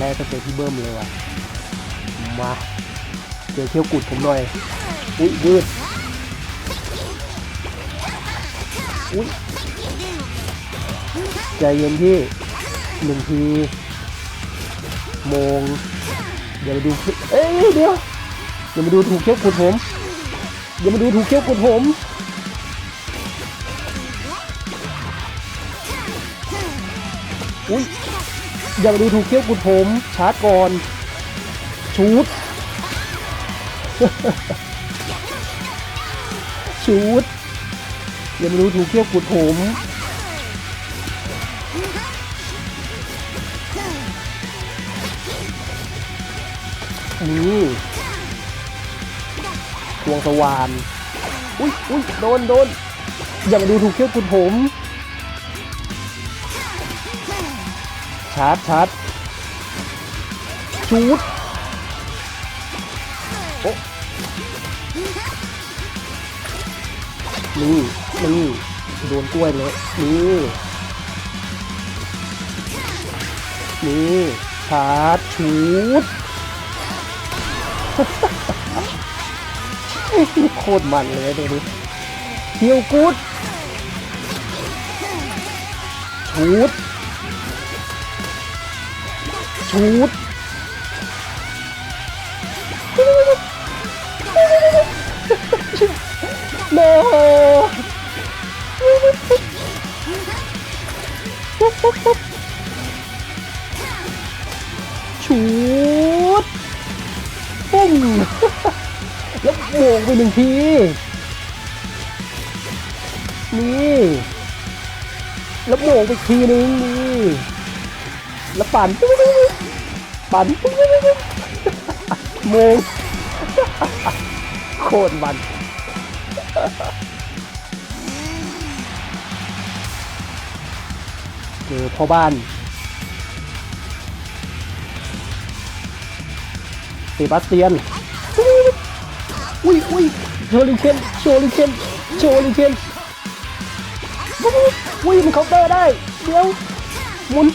แรกก็เจอพี่เบิ้มเลยว่ะ มาเจอเที่ยวกุดผมหน่อย อุ้ยยืดอุ้ยใจเย็นพี่หนึ่งทีโมงเดี๋ยวมาดูเอ้ยเดี๋ยวเดี๋ยวมาดูถูกเที่ยวกุดผมเดี๋ยวมาดูถูกเที่ยวกุดผมอุ้ย อย่ามาดูถูกเที่ยวกุดผม ชาร์จก่อน ชูดชูดอย่ามาดูถูกเที่ยวกุดผมนี่พวงสว่าน อุ้ยอุ้ยโดนโดนอย่ามาดูถูกเที่ยวกุดผมาร์จชาร์จชูดโอ้นี่นี่โดนกล้วยเลยนี่นี่ชาร์จชูดโคตรมันเลยดูดิเที่ยวกูดชูด ชูดโนชูดปุ้งแล้วโบกไปหนึ่งที นี่แล้วโบกไปอีกทีนึงนี่แล้วปั่น ปั่นโมงโคตรมันเจอพ่อบ้านเซบาสเตียน อุ้ยอุ้ยโชลิเคนโชลิเคนโชลิเคนอุ้ยมันเคาน์เตอร์ได้ เดี๋ยวหมุน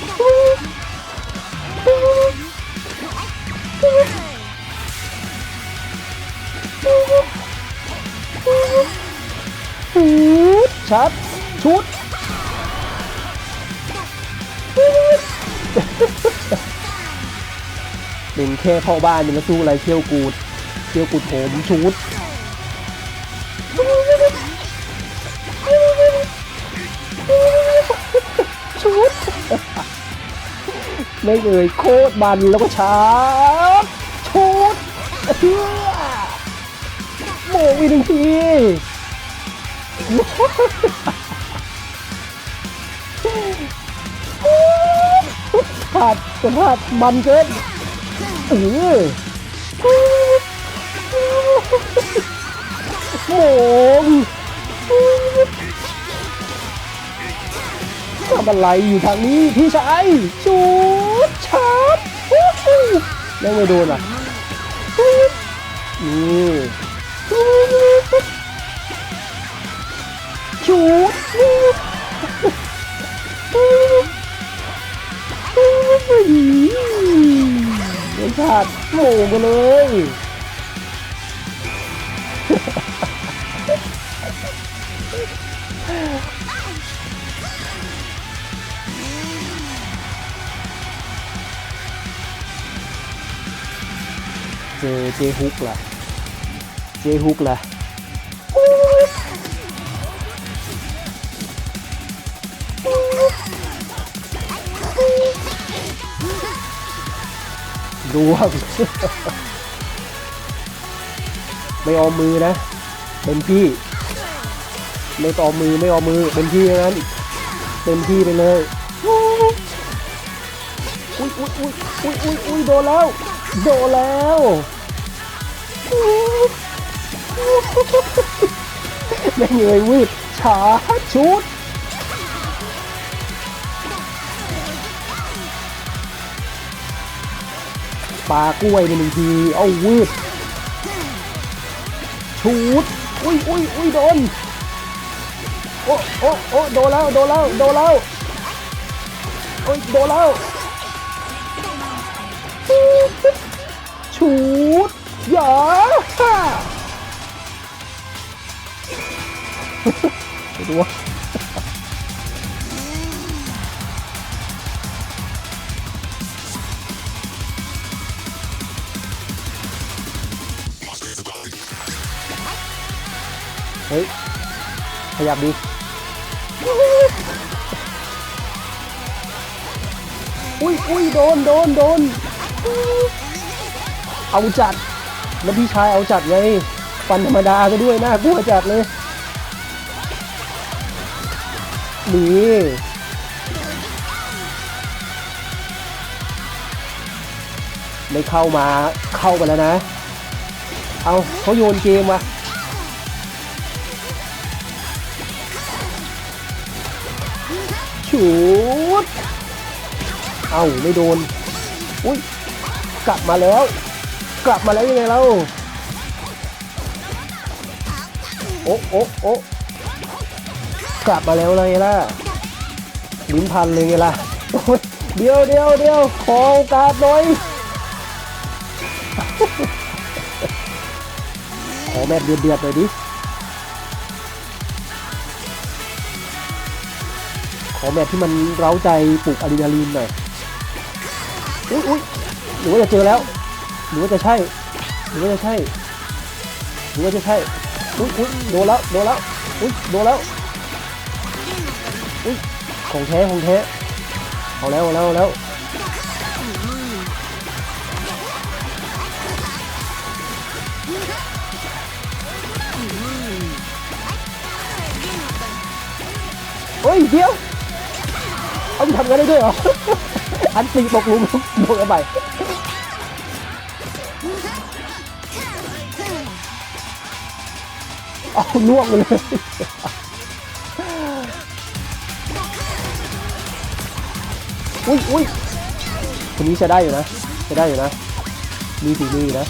ชัดชุดเป็นแค่พ่อบ้านยังมาสู้อะไรเที่ยวกูดเที่ยวกูดโหมชุด ไม่เลยโคตรมันแล้วก็ชาร์จชุดเอื้อโมงอีหนึ่งทีขาดสัมผัสมันเกินเออโหมทำอะไรอยู่ทางนี้พี่ชายชู บชาร์จฮู้ฮู้ยังไม่โดนอะนี่ชูดรสชาติโหม่งกันเลย จอเจฮุกล่ะ เจฮุกล่ะดวงไม่ออมมือนะ เป็นพี่ ไม่ต่อมมือไม่ออมมือ เป็นพี่นั้นเต็มที่ไปเลยอุยอุ้ยอุ้ยอุ้ยอุ้ยอุ้ยโดนแล้ว โดนแล้ว ไม่เหนื่อยวืดฉาชุดปลากล้วยไปหนึ่งที เอาวืดชูดอุ้ยอุ้ยอุ้ยโดน โอ้โอ้โอ้โดนแล้ว โดนแล้ว โดนแล้ว โอ้ย โดนแล้วชูด หยาไปดูว่าเฮ้ยขยับดิอุ้ยอุ้ยโดนโดนโดนเอาจัด แล้วพี่ชายเอาจัดไงฟันธรรมดาก็ด้วยน่ากลัวจัดเลยนี่ไม่เข้ามาเข้าไปแล้วนะ เอาเขาโยนเกมว่ะชูดเอาไม่โดน อุ้ยกลับมาแล้ว กลับมาแล้วยังไงเราโอ๊ะโอ๊ะโอ๊ะกลับมาแล้วเลยล่ะลิ้นพันเลยไงล่ะเดี๋ยวเดี๋ยวเดี๋ยวขอโอกาสหน่อยขอแบบเดือดเดือดๆหน่อยดิขอแบบที่มันเร้าใจปลุกอะดรีนาลีนหน่อยอุ้ยอุ้ยหรือว่าจะเจอแล้ว รือว่าจะใช่ หรือว่าจะใช่ หรือว่าจะใช่ อุ้ยอุ้ยโดนแล้ว โดนแล้ว อุ้ยโดนแล้ว อุ้ยของแท้ของแท้ เอาแล้วเอาแล้วเอาแล้ว เฮ้ย เดี๋ยวเอาทำกันได้ด้วยเหรอ อันตีตกหลุมโดนกันไป เอาล่วงไปเลยอุ้ยอุ้ยคนนี้จะได้อยู่นะจะได้อยู่นะ มีฝีมืออยู่นะ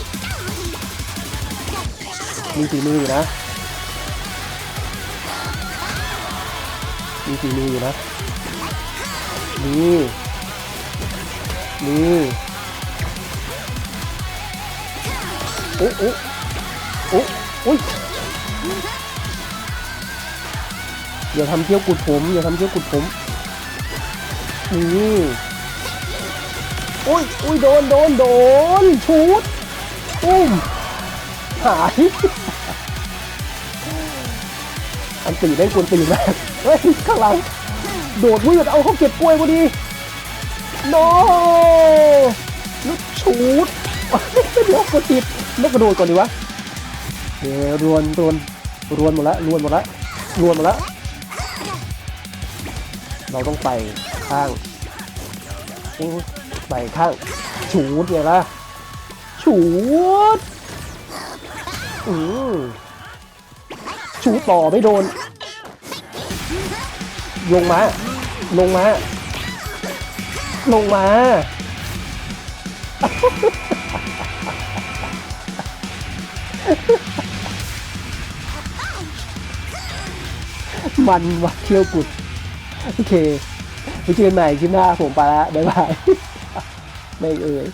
มีฝีมืออยู่นะ มีฝีมืออยู่นะนี่นี่โอ้โอ้โอ้โอ้ย อย่าทำเที่ยวกุดผม อย่าทำเที่ยวกุดผมนี่อุ้ยอุ้ยโดนโดนโดนชูดอุ้มหายอันตีได้กวนตีมากเฮ้ยข้างหลัง โดดวิ่งเอาเขาเก็บกล้วยพอดีโนลูกชูดเดี๋ยวกดติดแล้วกระโดดก่อนดีวะเดี๋ยวรวนรวน รวนหมดละรวนหมดละรวนหมดละ เราต้องไปข้างไปข้างชูดไงล่ะชูดอือชูดต่อไม่โดน ลงมา ลงมา ลงมา มันวัดเที่ยวกุด โอเคไปเจอกันใหม่คลิปหน้าผมไปละบ๊ายบาย ไม่เอ่ย